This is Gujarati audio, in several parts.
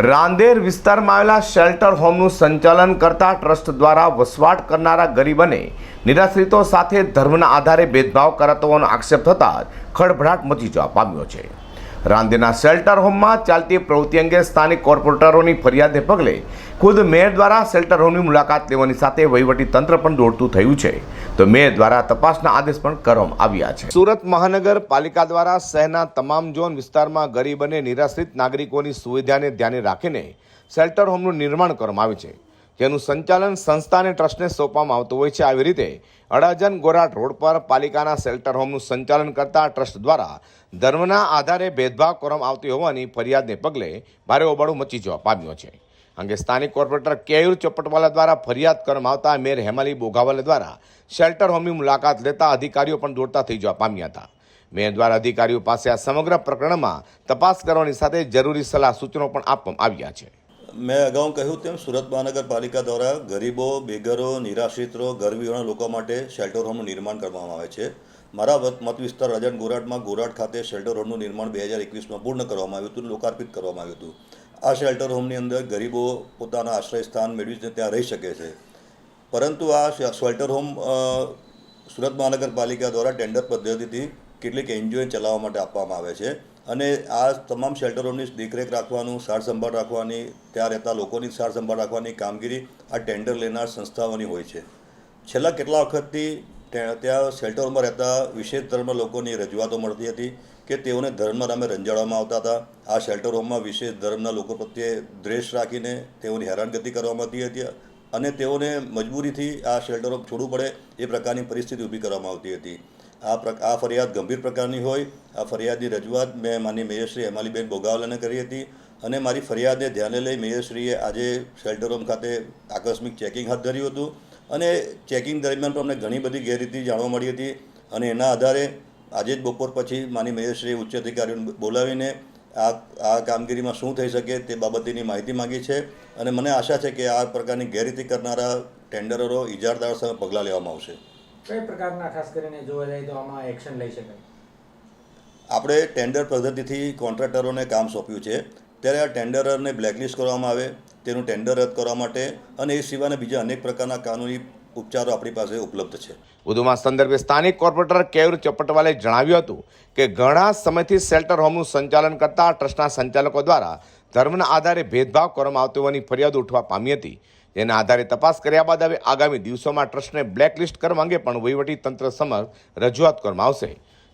રાંદેર વિસ્તારમાં આવેલા શેલ્ટર હોમનું સંચાલન કરતા ટ્રસ્ટ દ્વારા વસવાટ કરનારા ગરીબ અને નિરાશ્રિતો સાથે ધર્મના આધારે ભેદભાવ કરાતો હોવાનો આક્ષેપ થતાં ખળભળાટ મચી જવા પામ્યો છે. રાંદેરના શેલ્ટર હોમમાં ચાલતી પ્રવૃત્તિ અંગે સ્થાનિક કોર્પોરેટરોની ફરિયાદને પગલે ખુદ મેયર દ્વારા શેલ્ટર હોમની મુલાકાત લેવાની સાથે વહીવટી તંત્ર પણ દોડતું થયું છે. તો મેયર દ્વારા તપાસના આદેશ પણ કરવામાં આવ્યા છે. સુરત મહાનગરપાલિકા દ્વારા શહેરના તમામ ઝોન વિસ્તારમાં ગરીબ અને નિરાશ્રિત નાગરિકોની સુવિધાને ધ્યાને રાખીને શેલ્ટર હોમનું નિર્માણ કરવામાં આવ્યું છે. જેનું સંચાલન સંસ્થા અને ટ્રસ્ટને સોંપવામાં આવતું હોય છે. આવી રીતે અડાજન ગોરાટ રોડ પર પાલિકાના શેલ્ટર હોમનું સંચાલન કરતા ટ્રસ્ટ દ્વારા ધર્મના આધારે ભેદભાવ કરવામાં આવતી હોવાની ફરિયાદને પગલે ભારે ઓબાળો મચી જવા પામ્યો છે. અંગે સ્થાનિક કોર્પોરેટર કેયુર ચોપટવાલા દ્વારા ફરિયાદ કરવામાં આવતા મેર હેમાલી બોગાવાલા દ્વારા શેલ્ટર હોમની મુલાકાત લેતા અધિકારીઓ પણ દોડતા થઈ જવા પામ્યા હતા. મેયર દ્વારા અધિકારીઓ પાસે આ સમગ્ર પ્રકરણમાં તપાસ કરવાની સાથે જરૂરી સલાહ સૂચનો પણ આપવામાં આવ્યા છે. મેં અગાઉ કહ્યું તેમ સુરત મહાનગરપાલિકા દ્વારા ગરીબો, બેઘરો નિરાશ્રિતો ગરમીઓના લોકો માટે શેલ્ટર હોમનું નિર્માણ કરવામાં આવે છે. મારા મત વિસ્તાર રજન ગોરાટમાં ગોરાટ ખાતે શેલ્ટર હોમનું નિર્માણ બે હજાર એકવીસમાં પૂર્ણ કરવામાં આવ્યું હતું લોકાર્પિત કરવામાં આવ્યું હતું. આ શેલ્ટર હોમની અંદર ગરીબો પોતાના આશ્રય સ્થાન મેળવીને ત્યાં રહી શકે છે. પરંતુ આ શેલ્ટર હોમ સુરત મહાનગરપાલિકા દ્વારા ટેન્ડર પદ્ધતિથી કેટલીક એનજીઓએ ચલાવવા માટે આપવામાં આવે છે. અને આ તમામ શેલ્ટરોની દેખરેખ રાખવાનું સાર સંભાળ રાખવાની, ત્યાં રહેતા લોકોની સાર સંભાળ રાખવાની કામગીરી આ ટેન્ડર લેનાર સંસ્થાઓની હોય છે. છેલ્લા કેટલા વખતથી ત્યાં શેલ્ટરોમાં રહેતા વિશેષ ધર્મના લોકોની રજૂઆતો મળતી હતી કે તેઓને ધર્મના નામે રંજાડવામાં આવતા હતા. આ શેલ્ટર હોમમાં વિશેષ ધર્મના લોકો પ્રત્યે દ્વેષ રાખીને તેઓની હેરાનગતિ કરવામાં આવતી હતી અને તેઓને મજબૂરીથી આ શેલ્ટરો છોડવું પડે એ પ્રકારની પરિસ્થિતિ ઊભી કરવામાં આવતી હતી. આ આ ફરિયાદ ગંભીર પ્રકારની હોય. આ ફરિયાદની રજૂઆત મેં માની મેયરશ્રી હેમાલીબેન બોગાવાલાને કરી હતી અને મારી ફરિયાદને ધ્યાને લઈ મેયરશ્રીએ આજે શેલ્ટર હોમ ખાતે આકસ્મિક ચેકિંગ હાથ ધર્યું હતું. અને ચેકિંગ દરમિયાન પણ અમને ઘણી બધી ગેરરીતિ જાણવા મળી હતી અને એના આધારે આજે જ બપોર પછી માની મેયરશ્રીએ ઉચ્ચ અધિકારીઓને બોલાવીને આ આ કામગીરીમાં શું થઈ શકે તે બાબતેની માહિતી માંગી છે અને મને આશા છે કે આ પ્રકારની ગેરરીતિ કરનારા ટેન્ડરરો ઇજારદાર સામે પગલાં લેવામાં આવશે. કઈ પ્રકારના ખાસ કરીને જોવા જાય તો આમાં એક્શન લઈ શકાય? આપણે ટેન્ડર પદ્ધતિથી કોન્ટ્રાક્ટરોને કામ સોંપ્યું છે. ત્યારે આ ટેન્ડરરને બ્લેકલિસ્ટ કરવામાં આવે તેનું ટેન્ડર રદ કરવા માટે અને એ સિવાયના બીજા અનેક પ્રકારના કાનૂની ઉપચારો આપણી પાસે ઉપલબ્ધ છે. વધુમાં સંદર્ભે સ્થાનિક કોર્પોરેટર કેયુર ચપટવાલે જણાવ્યું હતું કે ઘણા સમયથી શેલ્ટર હોમનું સંચાલન કરતા ટ્રસ્ટના સંચાલકો દ્વારા ધર્મના આધારે ભેદભાવ કરવામાં આવતો હોવાની ફરિયાદ ઉઠવા પામી હતી. જેના આધારે તપાસ કર્યા બાદ હવે આગામી દિવસોમાં ટ્રસ્ટને બ્લેકલિસ્ટ કરવા અંગે પણ તંત્ર સમક્ષ રજૂઆત કરવામાં આવશે.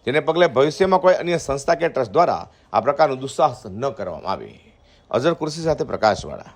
જેને પગલે ભવિષ્યમાં કોઈ અન્ય સંસ્થા કે ટ્રસ્ટ દ્વારા આ પ્રકારનું દુસ્સાહસ ન કરવામાં આવે. અઝર કુર્સી સાથે પ્રકાશવાળા.